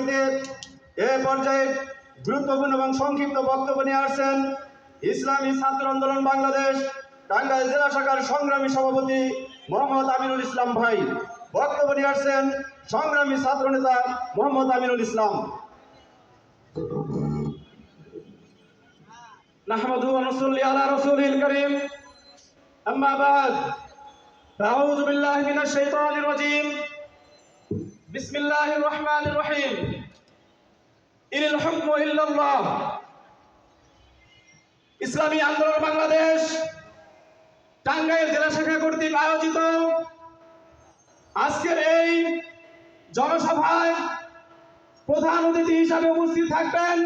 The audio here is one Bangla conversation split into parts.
উপস্থিতি এ পর্যায়ে গুরুত্বপূর্ণ এবং সংক্ষিপ্ত বক্তব্য নিয়ে আসছেন ইসলামী ছাত্র আন্দোলন বাংলাদেশ টাঙ্গাইল জেলা শাখার সংগ্রামী সভাপতি মোহাম্মদ আমিনুল ইসলাম ভাই বক্তব্য নিয়ে আসছেন সংগ্রামী ছাত্র নেতা মোহাম্মদ আমিনুল ইসলাম نحمده ونصلي على رسوله الكريم أما بعد فأعوذ بالله من الشيطان الرجيم بسم الله الرحمن الرحيم إن الحكم إلا الله ইসলামী আন্দোলন বাংলাদেশ টাঙ্গাইল জেলা শাখা কর্তৃক আয়োজিত আজকের এই জনসভায় প্রধান অতিথি হিসাবে উপস্থিত থাকবেন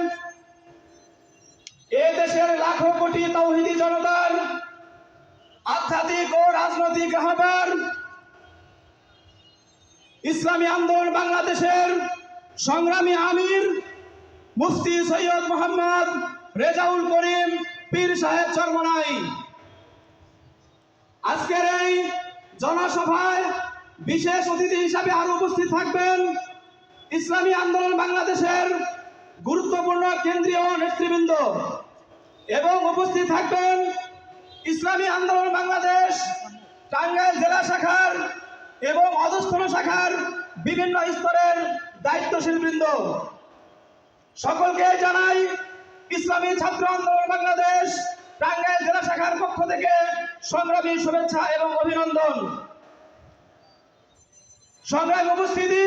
এ দেশের লাখো কোটি তৌহিদি জনতার আধ্যাত্মিক ও রাজনৈতিক রাহবার ইসলামী আন্দোলন বাংলাদেশের সংগ্রামী আমির মুফতি সৈয়দ মোহাম্মদ রেজাউল করিম পীর সাহেব চরমনাই। আজকের এই জনসভায় বিশেষ অতিথি হিসাবে আরও উপস্থিত থাকবেন ইসলামী আন্দোলন বাংলাদেশের গুরুত্বপূর্ণ কেন্দ্রীয় নেতৃবৃন্দ এবং উপস্থিত থাকবেন ইসলামী আন্দোলন বাংলাদেশ টাঙ্গাইল জেলা শাখার এবং অধস্থন শাখার বিভিন্ন স্তরের দায়িত্বশীল বৃন্দ। সকলকে জানাই ইসলামী ছাত্র আন্দোলন বাংলাদেশ, টাঙ্গাইল জেলা শাখার পক্ষ থেকে সংগ্রামী শুভেচ্ছা এবং অভিনন্দন। সংগ্রামী উপস্থিতি,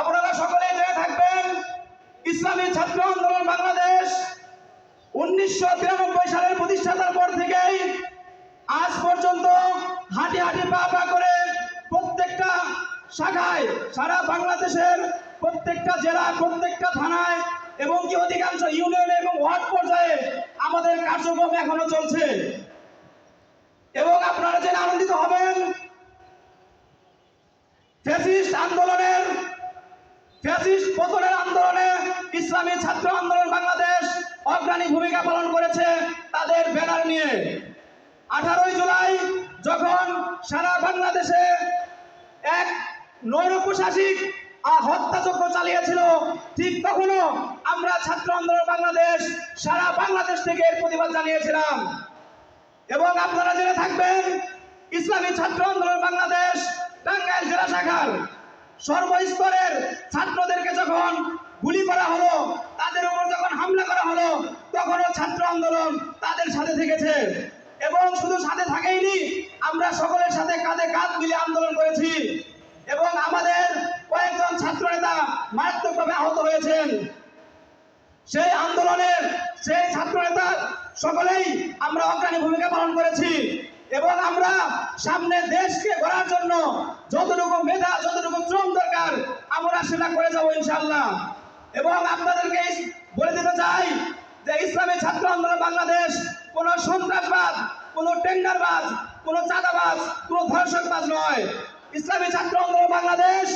আপনারা সকলে জেনে থাকবেন, ইসলামী ছাত্র আন্দোলন বাংলাদেশ উনিশশো তিরানব্বই সালের প্রতিষ্ঠাতার পর থেকেই আজ পর্যন্ত হাঁটি হাঁটি পা পা করে শাখায় সারা বাংলাদেশের প্রত্যেকটা জেলা, প্রত্যেকটা থানায় এবং কি অধিকাংশ ইউনিয়নে এবং ওয়ার্ড পর্যায়ে আমাদের কার্যক্রম এখনও চলছে। এবং আপনারা জেনে আনন্দিত হবেন, ফ্যাসিস্ট আন্দোলনের, ফ্যাসিস্ট পতনের আন্দোলনে ইসলামী ছাত্র আন্দোলন বাংলাদেশ অগ্রণী ভূমিকা পালন করেছে তাদের ব্যানার নিয়ে। আঠারোই জুলাই যখন সারা বাংলাদেশে এক নৈর প্রশাসিক হত্যাযজ্ঞ চালিয়েছিল। ঠিক তখনও আমরা ছাত্র আন্দোলন বাংলাদেশ, সারা বাংলাদেশ থেকে এর প্রতিবাদ জানিয়েছিলাম। এবং আপনারা জেনে থাকবেন, ইসলামী ছাত্র আন্দোলন বাংলাদেশ, টাঙ্গাইল জেলা শাখার সর্বস্তরের ছাত্রদেরকে যখন গুলি করা হলো, তাদের উপর যখন হামলা করা হলো, তখনও ছাত্র আন্দোলন তাদের সাথে থেকেছে। এবং শুধু সাথে থাকেইনি, আমরা সকলের সাথে কাঁধে কাঁধ মিলে আন্দোলন করেছি এবং আমাদের কয়েকজন ছাত্র নেতা মারাত্মকভাবে আহত হয়েছেন সেই আন্দোলনের সেই ছাত্র নেতা সকলেই আমরা অগ্রণী ভূমিকা পালন করেছি এবং আমরা সামনে দেশকে গড়ার জন্য যতটুকু মেধা, যতটুকু শ্রম দরকার, আমরা সেটা করে যাব ইনশাল্লাহ এবং আপনাদেরকে বলে দিতে চাই যে ইসলামী ছাত্র আন্দোলন বাংলাদেশ কোনো সন্ত্রাসবাদ, কোনো টেন্ডারবাজ, কোনো চাঁদাবাজ, কোনো ধর্ষকবাজ নয়। ইসলামী ছাত্র আন্দোলন বাংলাদেশ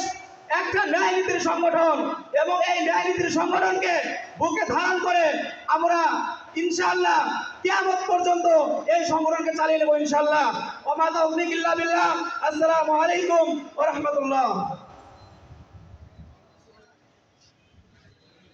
একটা ন্যায় নীতির সংগঠন এবং এই ন্যায় নীতির সংগঠনকে আমরা ইনশাআল্লাহ কিয়ামত পর্যন্ত এই সংগঠনকে চালিয়ে নেব ইনশাল্লাহ ইল্লা বিল্লাহ। আসসালামু আলাইকুম ওয়া রাহমাতুল্লাহ।